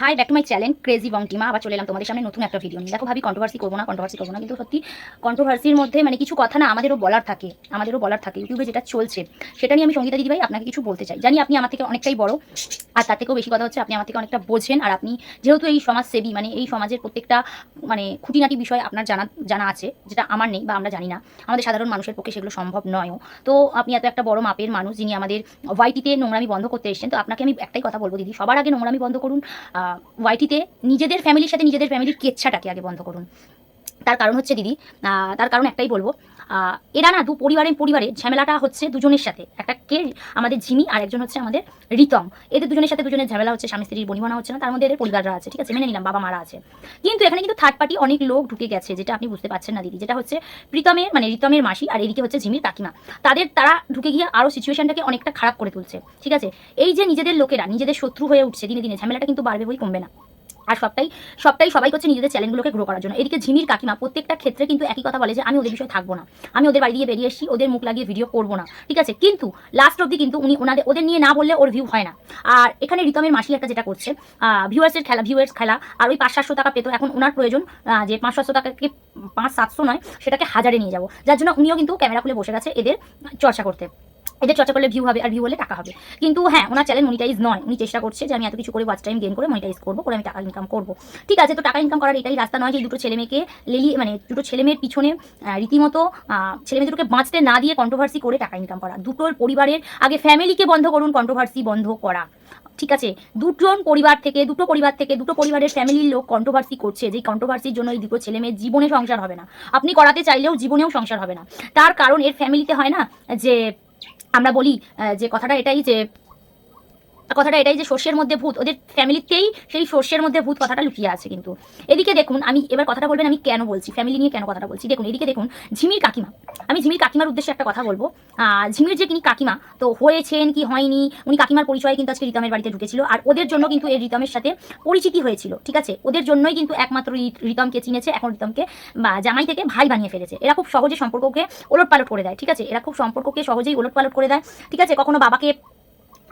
Hi back to my channel crazy Bongtima আবার চলে এলাম তোমাদের সামনে নতুন একটা ভিডিও নিয়ে। দেখো ভাবি কন্ট্রোভার্সি করব না কন্ট্রোভার্সি করব না, কিন্তু সত্যি কন্ট্রোভার্সির মধ্যে মানে কিছু কথা না আমাদেরও বলার থাকে, আমাদেরও বলার থাকে। ইউটিউবে যেটা চলছে, সেটা নিয়ে আমি সঙ্গীতা দিদি ভাই আপনাকে কিছু বলতে চাই। জানি আপনি আমার থেকে অনেকটাই বড়, আর তার থেকেও বেশি কথা হচ্ছে আপনি আমার থেকে অনেকটা বোঝেন, আর আপনি যেহেতু এই সমাজসেবী মানে এই সমাজের প্রত্যেকটা মানে খুঁটিনাটি বিষয় আপনার জানা জানা আছে, যেটা আমার নেই বা আমরা জানি না, আমাদের সাধারণ মানুষের পক্ষে সেগুলো সম্ভব নয়ও। তো আপনি এত একটা বড় মাপের মানুষ যিনি আমাদের ওয়াইটিতে নোংরামি বন্ধ করতে এসেছেন, তো আপনাকে আমি একটাই কথা বলব দিদি, সবার আগে নোংরামি বন্ধ করুন ওয়াইটিতে নিজেদের ফ্যামিলির সাথে নিজেদের ফ্যামিলির কেচ্ছাটাকে আগে বন্ধ করুন। তার কারণ হচ্ছে দিদি তার কারণ একটাই বলব এরা না দু পরিবারের পরিবারে ঝামেলাটা হচ্ছে দুজনের সাথে। একটা কে, আমাদের ঝিমি আর একজন হচ্ছে আমাদের রিতম। এদের দুজনের সাথে দুজনের ঝামেলা হচ্ছে, স্বামী স্ত্রীর বনিবনা হচ্ছে না, তার মধ্যে এদের পরিবাররা আছে, ঠিক আছে? মেনে নিলাম, বাবা মারা আছে। কিন্তু এখানে কিন্তু থার্ড পার্টি অনেক লোক ঢুকে গেছে, যেটা আপনি বুঝতে পারছেন না, দিদি। যেটা হচ্ছে প্রীতমের মানে রিতমের মাসি আর এদিকে হচ্ছে ঝিমির কাকিমা। তাদের, তারা ঢুকে গিয়ে আরও সিচুয়েশনটাকে অনেকটা খারাপ করে তুলছে, ঠিক আছে? এই যে নিজেদের লোকেরা, নিজেদের শত্রু হয়ে উঠছে দিনে দিনে, ঝামেলাটা কিন্তু বাড়বে বই কমবে না। আর সবটাই সবটাই সবাই করছে নিজেদের চ্যানেলগুলোকে গ্রো করার জন্য। এদিকে ঝিমির কাকিমা, প্রত্যেকটা ক্ষেত্রে কিন্তু একই কথা বলে যে, আমি ওদের বিষয়ে থাকব না। আমি ওদের বাড়ি দিয়ে বেরিয়ে এসেছি, ওদের মুখ লাগিয়ে ভিডিও করব না। ঠিক আছে? কিন্তু লাস্ট অব্দি কিন্তু উনি ওনাদের, ওদের নিয়ে না বললে ওর ভিউ হয় না। আর এখানে রিতমের মাসি একটা যেটা করছে ভিউয়ার্সের খেলা ভিউয়ার্স খেলা, আর ওই পাঁচ সাতশো টাকা পেতো। এখন ওনার প্রয়োজন যে পাঁচ সাতশো টাকাকে পাঁচ সাতশো নয়, সেটাকে হাজারে নিয়ে যাব। যার জন্য উনিও কিন্তু ক্যামেরা খুলে বসে গেছে এদের চর্চা করতে। এদের চর্চা করলে ভিউ হবে আর ভিউ হলে টাকা হবে। কিন্তু হ্যাঁ ওনার চ্যানেল মনিটাইজ নয়। উনি চেষ্টা করছে যে আমি এত কিছু করে ওয়াচ টাইম গেন করে মনিটাইজ করব, করে আমি টাকা ইনকাম করব। ঠিক আছে, তো টাকা ইনকাম করার এটাই রাস্তা নয় যে দুটো ছেলে মেয়েকে লেলি মানে দুটো ছেলে মেয়ের পিছনে রীতিমতো ছেলে মেয়ে দুটোকে বাঁচতে না দিয়ে কন্ট্রোভার্সি করে টাকা ইনকাম করা। দুটোর পরিবারের, আগে ফ্যামিলিকে বন্ধ করুন কন্ট্রোভার্সি বন্ধ করা। ঠিক আছে, দুজন পরিবার থেকে, দুটো পরিবার থেকে দুটো পরিবারের ফ্যামিলির লোক কন্ট্রোভার্সি করছে যে কন্ট্রোভার্সির জন্য এই দুটো ছেলে মেয়ের জীবনে সংসার হবে না। আপনি করাতে চাইলেও জীবনেও সংসার হবে না। তার কারণ এর ফ্যামিলিতে হয় না যে আমরা বলি যে কথাটা এটাই যে কথাটা এটাই যে শস্যের মধ্যে ভূত, ওদের ফ্যামিলিতেই সেই সর্ষের মধ্যে ভূত কথাটা লুকিয়ে আছে কিন্তু। এদিকে দেখুন, আমি এবার কথাটা বলবেন, আমি কেন বলছি? ফ্যামিলি নিয়ে কেন কথাটা বলছি? দেখুন, এদিকে দেখুন, ঝিমির কাকিমা। আমি ঝিমির কাকিমার উদ্দেশ্যে একটা কথা বলব। ঝিমির যে তিনি কাকিমা, তো হয়েছেন কি হয়নি? উনি কাকিমার পরিচয় কিন্তু আজকে রিতমের বাড়িতে ঢুকেছিল। আর ওদের জন্য কিন্তু এই রিতমের সাথে পরিচিতি হয়েছিল, ঠিক আছে? ওদের জন্যই কিন্তু একমাত্র রিতমকে চিনেছে, এখন রিতমকে জামাই থেকে ভাই বানিয়ে ফেলেছে। এরা খুব সহজে সম্পর্ককে ওলট পালট করে দেয়, ঠিক আছে? এরা খুব সম্পর্ককে সহজেই ওলট পালট করে দেয়, ঠিক আছে? কখনো বাবাকে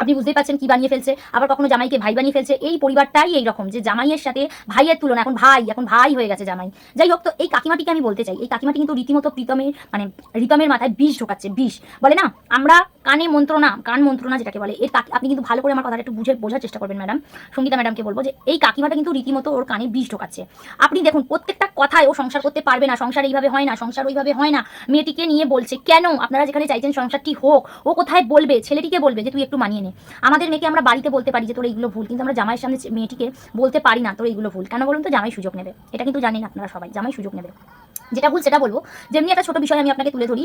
আপনি বুঝতেই পারছেন কি বানিয়ে ফেলছে, আবার কখনো জামাইকে ভাই বানিয়ে ফেলছে, এই পরিবারটাই এই রকম যে জামাইয়ের সাথে ভাইয়ের তুলনা, এখন ভাই এখন ভাই হয়ে গেছে জামাই। যাই হোক, তো এই কাকিমাটিকে আমি বলতে চাই, এই কাকিমাটি কিন্তু রীতিমতো প্রীতমের মানে রিতমের মাথায় বিষ ঢোকাচ্ছে, বিষ। বলে না, আমরা কানে মন্ত্রণা, কান মন্ত্রণা যেটাকে বলে, এর কাকি আপনি কিন্তু ভালো করে আমার কথাটা একটু বুঝে বোঝার চেষ্টা করবেন, ম্যাডাম। সঙ্গীতা ম্যাডামকে বলব যে, এই কাকিমাটা কিন্তু রীতিমতো ওর কানে বিষ ঢোকাচ্ছে। আপনি দেখুন, প্রত্যেকটা কথায় ও সংসার করতে পারবে না, সংসার এইভাবে হয় না, সংসার ওইভাবে হয় না। মেয়েটিকে নিয়ে বলছে, কেন? আপনারা যেখানে চাইছেন সংসারটি হোক, ও কোথায় বলবে? ছেলেটিকে বলবে যে, তুই একটু মানিয়ে নে। আমাদের মেয়েকে আমরা বাড়িতে বলতে পারি যে, তোর এইগুলো ভুল। কিন্তু আমরা জামাইয়ের সামনে মেয়েটিকে বলতে পারি না, তোর এইগুলো ভুল। কেন বলুন তো? জামাই সুযোগ নেবে। এটা কিন্তু জানেন আপনারা সবাই, জামাই সুযোগ নেবে। যেটা ভুল সেটা বলব। যেমনি একটা ছোট বিষয় আমি আপনাকে তুলে ধরি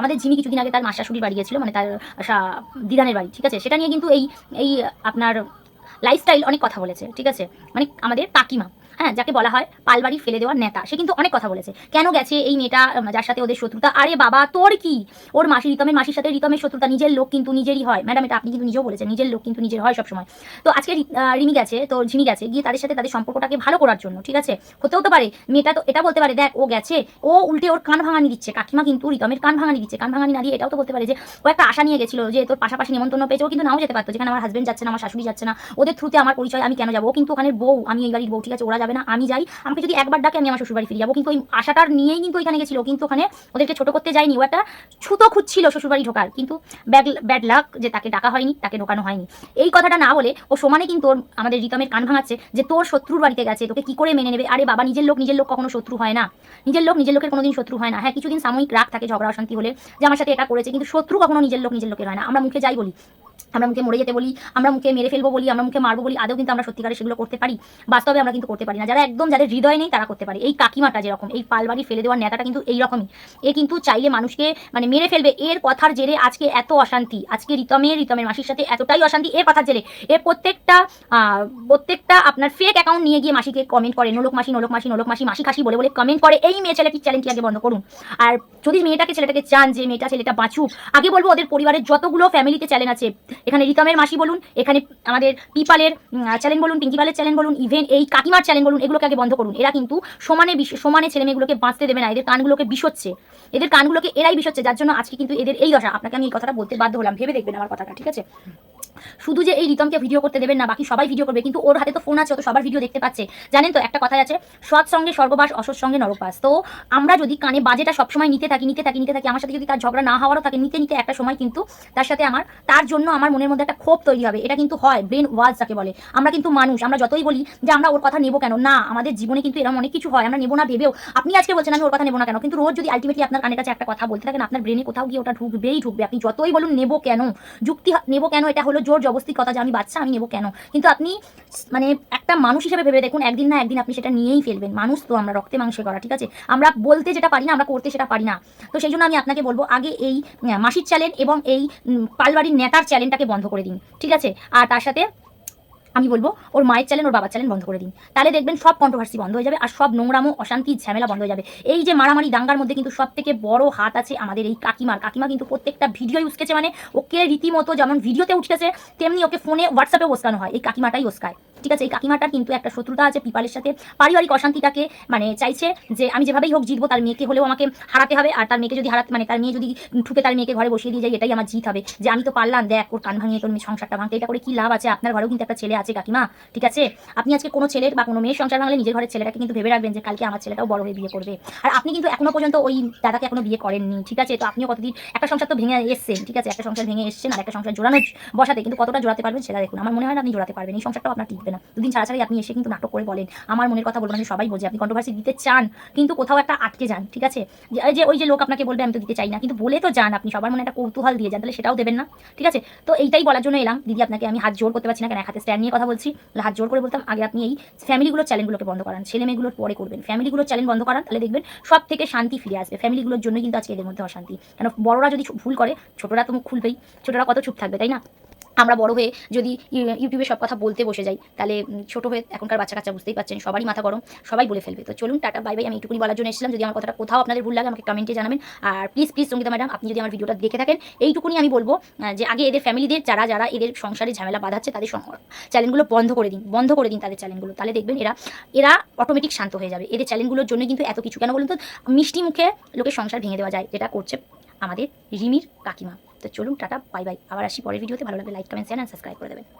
আমাদের জিমি কিছুদিন আগে তার মাসাশুড়ির বাড়ি গেছিল মানে তার দিদানের বাড়ি, ঠিক আছে? সেটা নিয়ে কিন্তু এই এই আপনার লাইফস্টাইল অনেক কথা বলেছে, ঠিক আছে? মানে আমাদের কাকিমা। হ্যাঁ যাকে বলা হয় পালবাড়ি ফেলে দেওয়ার নেতা। সে কিন্তু অনেক কথা বলেছে। কেন গেছে এই মেয়েটা যার সাথে ওদের শত্রুতা? আরে বাবা, তোর কি? ওর মাসি রিতমের মাসির সাথে রিতমের শত্রুতা, নিজের লোক কিন্তু নিজেরই হয়। ম্যাডাম, এটা আপনি কিন্তু নিজেও বলেছেন, নিজের লোক কিন্তু নিজের হয় সবসময়। তো আজকে রিমি গেছে, তো ঝিমি গেছে, গিয়ে তাদের সাথে তাদের সম্পর্কটাকে ভালো করার জন্য, ঠিক আছে? হতেও তো পারে, মেয়েটা তো এটা বলতে পারে, দেখ, ও গেছে, ও উল্টে ওর কান ভাঙানি দিচ্ছে, কাকিমা কিন্তু রিতমের কান ভাঙানি দিচ্ছে। কান ভাঙানি না দিয়ে এটাও তো বলতে পারে যে, ও একটা আশা নিয়ে গেছিল যে তোর পাশাপাশি নিমন্ত্রণ পেয়েছে, ও কিন্তু নাও যেতে পারতো, যেখানে আমার হাজবেন্ড যাচ্ছে না, আমার শাশুড়ি যাচ্ছে না, ওদের থ্রুতে আমার পরিচয়, আমি কেন যাব? কিন্তু ওখানে বউ, আমি এই বাড়ির বউ, ঠিক আছে? ওরা যাবে না, আমি যাই। আমাকে যদি একবার ডাকে, আমি আমার শ্বশুরবাড়ি ফিরে যাব। কিন্তু ওই আশাটার নিয়েই কিন্তু ওইখানে গেছিল। কিন্তু ওখানে ওদেরকে ছোট করতে যায়নি। ও একটা ছুতো খুঁজছিল শ্বশুরবাড়ি ঢোকার। কিন্তু ব্যাড ব্যাড লাক যে তাকে ডাকা হয়নি, তাকে ঢোকানো হয়নি। এই কথাটা না বলে ও সমানে কিন্তু ওর, আমাদের রিতমের কান ভাঙাচ্ছে যে তোর শত্রুর বাড়িতে গেছে, তোকে কি করে মেনে নেবে? আরে বাবা, নিজের লোক নিজের লোক কখনো শত্রু হয় না। নিজের লোক, নিজের লোকের কোনোদিন শত্রু হয় না। হ্যাঁ কিছুদিন সাময়িক রাগ থাকে ঝগড়া, অশান্তি হলে যে আমার সাথে এটা করেছে, কিন্তু শত্রু কখনো নিজের লোক, নিজের লোকের হয় না। আমরা মুখে যাই বলি। আমরা মুখে মরে যেতে বলি, আমরা মুখে মেরে ফেলব বলি, আমরা মুখে মারবো বলি, আদৌ কিন্তু আমরা সত্যিকারে সেগুলো করতে পারি? বাস্তবে আমরা কিন্তু করতে পারি না। যারা একদম যাদের হৃদয় নেই তারা করতে পারে। এই কাকিমাটা যেরকম, এই পালবাড়ি ফেলে দেওয়ার নেতাটা কিন্তু এইরকমই। এ কিন্তু চাইলে মানুষকে মানে মেরে ফেলবে। এর কথার জেরে আজকে এত অশান্তি। আজকে রিতমের রিতমের মাসির সাথে এতটাই অশান্তি। এর কথার জেরে এর প্রত্যেকটা প্রত্যেকটা আপনার ফেক অ্যাকাউন্ট নিয়ে গিয়ে মাসিকে কমেন্ট করে, নোলক মাসি নোলক মাসি নোলক মাসি মাসি খাসি বলে বলে কমেন্ট করে, এই মেয়ে ছেলেটির চ্যালেঞ্জটি আগে বন্ধ করুন। আর যদি মেয়েটাকে, ছেলেটাকে চান যে মেয়েটা, ছেলেটা বাঁচুক, আগে বলব ওদের পরিবারের যতগুলো ফ্যামিলিতে চ্যালেঞ্জ আছে এখানে রিতমের মাসি বলুন, এখানে আমাদের পিপালের চ্যালেঞ্জ বলুন পিঙ্কিপালের চ্যালেঞ্জ বলুন ইভেন এই কাকিমার চ্যালেঞ্জ বলুন, এগুলোকে আগে বন্ধ করুন। এরা কিন্তু সমানে সমানে ছেলে মেয়েগুলোকে বাঁচতে দেবে না, এদের কানগুলোকে বিষচ্ছে। এদের কানগুলোকে এরাই বিষচ্ছে, যার জন্য আজকে কিন্তু এদের এই দশা। আপনাকে আমি এই কথাটা বলতে বাধ্য হলাম, ভেবে দেখবেন আমার কথাটা, ঠিক আছে? শুধু যে এই রিতমকে ভিডিও করতে দেবেন না, বাকি সবাই ভিডিও করবে, কিন্তু ওর হাতে তো ফোন আছে তো সবার ভিডিও দেখতে পাচ্ছে। জানেন তো, একটা কথাই আছে, সৎ সঙ্গে স্বর্গবাস, অসৎ সঙ্গে নরকবাস। তো আমরা যদি কানে বাজেটা সবসময় নিতে থাকি নিতে থাকি নিতে থাকি, আমার সাথে যদি তার ঝগড়া না হওয়ারও থাকে, নিতে নিতে একটা সময় কিন্তু তার সাথে আমার, তার জন্য আমার মনের মধ্যে একটা ক্ষোভ তৈরি হবে। এটা কিন্তু হয় ব্রেন ওয়াজ যাকে বলে। আমরা কিন্তু মানুষ, আমরা যতই বলি যে আমরা ওর কথা নেব কেন? না, আমাদের জীবনে কিন্তু এরকম অনেক কিছু হয়, আমরা নেব না ভেবেও। আপনি আজকে বলছেন, আমি ওর কথা নেব না কেন? কিন্তু রোজ যদি আলটিমেটলি আপনার কানের কাছে একটা কথা বলতে থাকেন আপনার ব্রেনে কোথাও গিয়ে ওটা ঢুকবেই, ঢুকবে। আপনি যতই বলুন, নেব কেন? যুক্তি, নেব কেন? এটা হলো জোর জবস্তি কথা যে আমি বাচ্চা, আমি নেব কেন? কিন্তু আপনি মানে একটা মানুষ হিসেবে ভেবে দেখুন, একদিন না একদিন আপনি সেটা নিয়েই ফেলবেন। মানুষ তো আমরা রক্তে মাংসে করা, ঠিক আছে? আমরা বলতে যেটা পারি না, আমরা করতে সেটা পারি না। তো সেই জন্য আমি আপনাকে বলব, আগে এই মাসির চ্যালেঞ্জ এবং এই পালবাড়ির নেতার চ্যালেঞ্জটাকে বন্ধ করে দিন, ঠিক আছে? আর তার সাথে আমি বলব, ওর মায়ের চ্যানেল ওর বাবার চ্যানেল বন্ধ করে দিন। তাহলে দেখবেন সব কন্ট্রোভার্সি বন্ধ হয়ে যাবে আর সব নোংরামো, অশান্তি, ঝামেলা বন্ধ হয়ে যাবে। এই যে মারামারি দাঙ্গার মধ্যে কিন্তু সব থেকে বড় হাত আছে আমাদের এই কাকিমার। কাকিমা কিন্তু প্রত্যেকটা ভিডিও উস্কেছে মানে ওকে রীতিমতো যেমন ভিডিওতে উঠতেছে, তেমনি ওকে ফোনে হোয়াটসঅ্যাপে ওস্কানো হয়। এই কাকিমাটাই ওস্কায়। ঠিক আছে, এই কাকিমাটার কিন্তু একটা শত্রুতা আছে পিপালের সাথে। পারিবারিক অশান্তিটাকে মানে চাইছে যে আমি যেভাবেই হোক জিতবো, তার মেয়েকে হলেও আমাকে হারাতে হবে, আর তার মেয়েকে যদি হারাতে মানে তার মেয়ে যদি ঠুকে তার মেয়েকে ঘরে বসিয়ে দিয়ে যায়, এটাই আমার জিত হবে। যে আমি তো পারলাম, দেখ, ওর কান ভাঙিয়ে তোর মেয়ে সংসারটা ভাঙতে, এটা করে কি লাভ আছে? আপনার ঘরেও কিন্তু একটা ছেলে আছে, কাকিমা, ঠিক আছে? আপনি আজকে কোনো ছেলের বা কোনো মেয়ের সংসার ভাঙলে নিজের ঘরের ছেলেটাকে কিন্তু ভেবে রাখবেন যে কালকে আমার ছেলেটাও বড় হয়ে বিয়ে করবে। আর আপনি কিন্তু এখনও পর্যন্ত ওই দাদাকে এখনও বিয়ে করেননি, ঠিক আছে? তো আপনিও কতদিন, একটা সংসার তো ভেঙে এসছেন, ঠিক আছে? একটা সংসার ভেঙে এসছেন, আর একটা সংসার জোড়ানো বসাতে, কিন্তু কতটা জোড়াতে পারবেন সেটা দেখুন। আমার মনে হয় না আপনি জোড়াতে পারবেন, এই সংসারটাও আপনার টিকবে না। দুদিন ছাড়া ছাড়াই আপনি এসে কিন্তু নাটক করে বলেন। আমার মনের কথা বলবেন সবাই বোঝে আপনি কন্ট্রোভার্সি দিতে চান, কিন্তু কোথাও একটা আটকে যান, ঠিক আছে? যে- ওই যে লোক আপনাকে বলবে, আমি তো দিতে চাই না। কিন্তু বলে তো যান আপনি, সবার মনে একটা কৌতূহল দিয়ে যান, তাহলে সেটাও দেবেন না, ঠিক আছে? তো এইটাই বলার জন্য এলাম। দিদি আপনাকে আমি হাত জোর করতে পারছি না, কেন হাতে স্ট্যান্ড নিয়ে কথা বলছি। হাত জোর করে বলতাম, আগে আপনি এই ফ্যামিলিগুলোর চ্যালেঞ্জগুলোকে বন্ধ করান, ছেলে মেয়েগুলোর পরে করবেন। ফ্যামিলিগুলোর চ্যালেঞ্জ বন্ধ করান, তাহলে দেখবেন সব থেকে শান্তি ফিরে আসবে। ফ্যামিলিগুলোর জন্য কিন্তু আজকে এদের মধ্যে অশান্তি। কেন বড়রা যদি ভুল করে, ছোটরা তো মুখ খুলবেই, ছোটরা কত চুপ থাকবে, তাই না? আমরা বড় হয়ে যদি ইউ- ইউটিউবে সব কথা বলতে বসে যাই, তাহলে ছোট হয়ে এখনকার বাচ্চা কাচ্চা বুঝতেই পারছেন, সবারই মাথা গরম, সবাই বলে ফেলবে। তো চলুন, টাটা, বাই বাই, আমি এইটুকুনি বলার জন্য এসেছিলাম। যদি আমার কথাটা কোথাও আপনাদের ভুল লাগে, আমাকে কমেন্টে জানাবেন। আর প্লিজ প্লিজ, সঙ্গীতা ম্যাডাম, আপনি যদি আমার ভিডিওটা দেখে থাকেন, এইটুকুনি আমি বলব যে আগে এদের ফ্যামিলিদের, যারা যারা এদের সংসারে ঝামেলা বাঁধাচ্ছে, তাদের চ্যানেলগুলো বন্ধ করে দিন, বন্ধ করে দিন তাদের চ্যানেলগুলো। তাহলে দেখবেন এরা এরা অটোমেটিক শান্ত হয়ে যাবে। এদের চ্যানেলগুলোর জন্য কিন্তু এত কিছু। কেন বলুন তো, মিষ্টি মুখে লোকের সংসার ভেঙে দেওয়া যায়, যেটা করছে আমাদের রিমির কাকিমা। তো চলুন টাটা, বাই বাই। আবার আসি পরের ভিডিওতে। ভালো লাগলে like comment share and subscribe করে দেবেন।